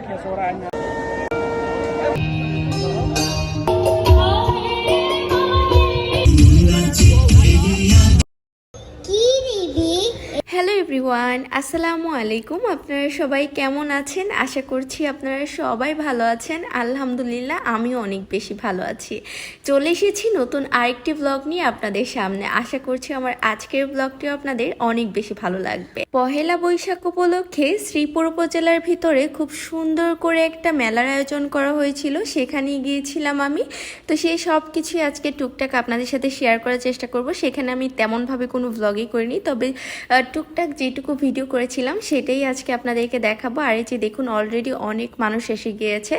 banyak ya suaranya. Everyone আসসালামু আলাইকুম আপনারা সবাই কেমন আছেন? আশা করছি আপনারা সবাই ভালো আছেন। আলহামদুলিল্লাহ, আমিও অনেক বেশি ভালো আছি। চলে এসেছি নতুন আরেকটি ব্লগ নিয়ে আপনাদের সামনে। আশা করছি আমার আজকের ব্লগটিও আপনাদের অনেক বেশি ভালো লাগবে। পহেলা বৈশাখ উপলক্ষে শ্রীপুর উপজেলার ভিতরে খুব সুন্দর করে একটা মেলার আয়োজন করা হয়েছিল। সেখানে গিয়েছিলাম আমি। তো সেই সব কিছুই আজকে টুকটাক আপনাদের সাথে শেয়ার করার চেষ্টা করব। সেখানে আমি তেমনভাবে কোনো ব্লগই করিনি। তবে টুকটাক যেটুকু ভিডিও করেছিলাম, সেটাই আজকে আপনাদেরকে দেখাবো। আর এই যে দেখুন অলরেডি অনেক মানুষ এসে গিয়েছে।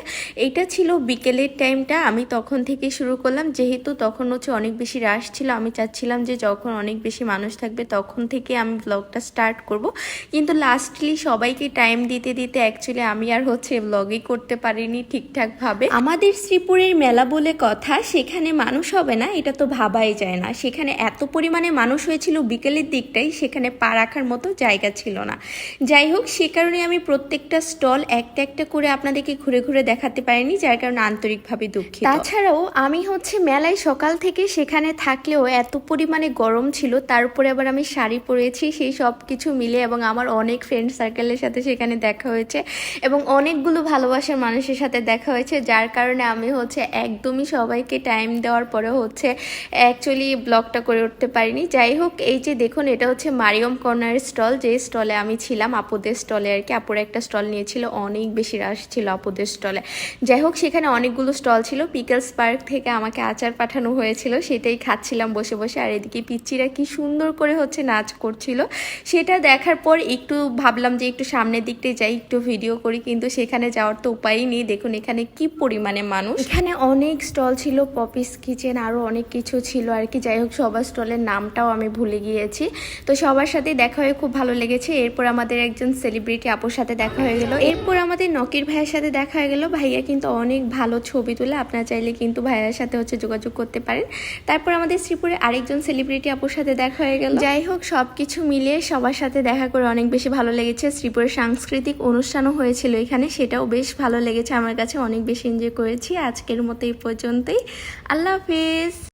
এইটা ছিল বিকেলের টাইমটা আমি তখন থেকে শুরু করলাম। যেহেতু তখন হচ্ছে অনেক বেশি রাশ ছিল, আমি চাচ্ছিলাম যে যখন অনেক বেশি মানুষ থাকবে, তখন থেকে আমি ব্লগটা স্টার্ট করব। কিন্তু লাস্টলি সবাইকে টাইম দিতে দিতে অ্যাকচুয়ালি আমি আর হচ্ছে ব্লগই করতে পারিনি ঠিকঠাকভাবে। আমাদের শ্রীপুরের মেলা বলে কথা, সেখানে মানুষ হবে না, এটা তো ভাবাই যায় না। সেখানে এত পরিমাণে মানুষ হয়েছিল বিকেলের দিকটাই, সেখানে পা রাখার মতো জায়গা ছিল না। যাই হোক, সে কারণে আমি প্রত্যেকটা স্টল একটা একটা করে আপনাদেরকে ঘুরে ঘুরে দেখাতে পারিনি, যার কারণে আন্তরিকভাবে দুঃখিত। তাছাড়াও আমি হচ্ছে মেলায় সকাল থেকে সেখানে থাকলেও এত পরিমাণে গরম ছিল, তার উপরে আবার আমি শাড়ি পরেছি, সেই সব কিছু মিলে এবং আমার অনেক ফ্রেন্ড সার্কেলের সাথে সেখানে দেখা হয়েছে এবং অনেকগুলো ভালোবাসার মানুষের সাথে দেখা হয়েছে, যার কারণে আমি হচ্ছে একদমই সবাইকে টাইম দেওয়ার পরেও হচ্ছে অ্যাকচুয়ালি ব্লগটা করে উঠতে পারিনি। যাই হোক, এই যে দেখুন, এটা হচ্ছে মারিয়ম কর্নার স্টল যে স্টলে আমি ছিলাম, আপুদের স্টলে আর কি, আপুর একটা স্টল নিয়েছিল, অনেক বেশি রাশ ছিল আপুদের স্টলে। যাই হোক, সেখানে অনেকগুলো স্টল ছিল, পিকলস পার্ক থেকে আমাকে আচার পাঠানো হয়েছিল, সেটাই খাচ্ছিলাম বসে বসে, আর এদিকে পিচ্চিরা কি সুন্দর করে হচ্ছে নাচ করছিল, সেটা দেখার পর একটু ভাবলাম যে একটু সামনের দিকটায় যাই, একটু ভিডিও করি, কিন্তু সেখানে যাওয়ার তো উপায়ই নেই, দেখুন এখানে কি পরিমাণে মানুষ। এখানে অনেক স্টল ছিল, পপিস কিচেন আরও অনেক কিছু ছিল আর কি, যাই হোক সবার স্টলের নামটাও আমি ভুলে গিয়েছি। তো সবার সাথে দেখা হয়ে খুব ভালো লেগেছে। এরপর আমাদের একজন সেলিব্রিটি আপুর সাথে দেখা হয়ে গেল। এরপর আমাদের নকির ভাইয়ের সাথে দেখা হয়ে গেল। ভাইয়া কিন্তু অনেক ভালো ছবি তুলে। আপনারা চাইলে কিন্তু ভাইয়ার সাথে হচ্ছে যোগাযোগ করতে পারেন। তারপর আমাদের শ্রীপুরে আরেকজন সেলিব্রিটি আপুর সাথে দেখা হয়ে গেল। যাই হোক সব কিছু মিলিয়ে সবার সাথে দেখা করে অনেক বেশি ভালো লেগেছে। শ্রীপুরের সাংস্কৃতিক অনুষ্ঠানও হয়েছিল এখানে। সেটাও বেশ ভালো লেগেছে। আমার কাছে অনেক বেশি এনজয় করেছি। আজকের মতো এই পর্যন্তই। আল্লাহ হাফিজ।